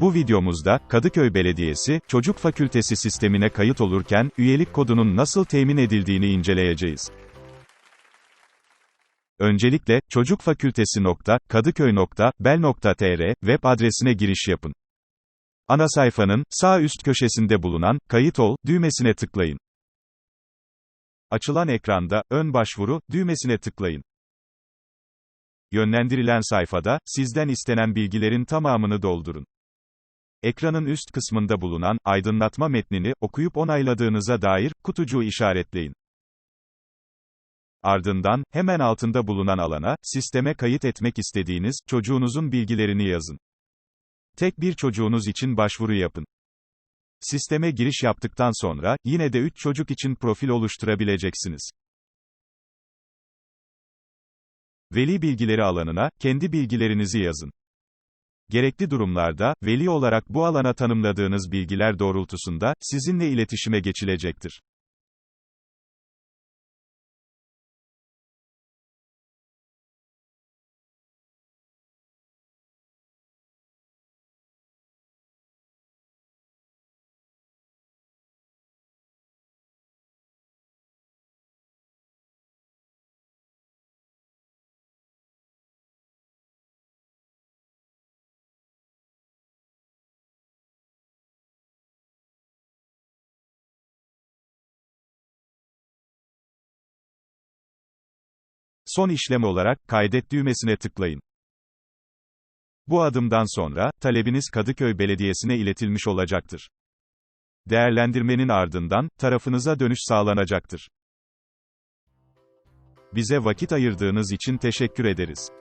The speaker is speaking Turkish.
Bu videomuzda, Kadıköy Belediyesi, Çocuk Fakültesi sistemine kayıt olurken, üyelik kodunun nasıl temin edildiğini inceleyeceğiz. Öncelikle, çocukfakültesi.kadıköy.bel.tr web adresine giriş yapın. Ana sayfanın, sağ üst köşesinde bulunan, Kayıt ol, düğmesine tıklayın. Açılan ekranda, Ön başvuru, düğmesine tıklayın. Yönlendirilen sayfada, sizden istenen bilgilerin tamamını doldurun. Ekranın üst kısmında bulunan, aydınlatma metnini, okuyup onayladığınıza dair, kutucuğu işaretleyin. Ardından, hemen altında bulunan alana, sisteme kayıt etmek istediğiniz, çocuğunuzun bilgilerini yazın. Tek bir çocuğunuz için başvuru yapın. Sisteme giriş yaptıktan sonra, yine de 3 çocuk için profil oluşturabileceksiniz. Veli bilgileri alanına, kendi bilgilerinizi yazın. Gerekli durumlarda, veli olarak bu alana tanımladığınız bilgiler doğrultusunda, sizinle iletişime geçilecektir. Son işlem olarak, kaydet düğmesine tıklayın. Bu adımdan sonra, talebiniz Kadıköy Belediyesi'ne iletilmiş olacaktır. Değerlendirmenin ardından, tarafınıza dönüş sağlanacaktır. Bize vakit ayırdığınız için teşekkür ederiz.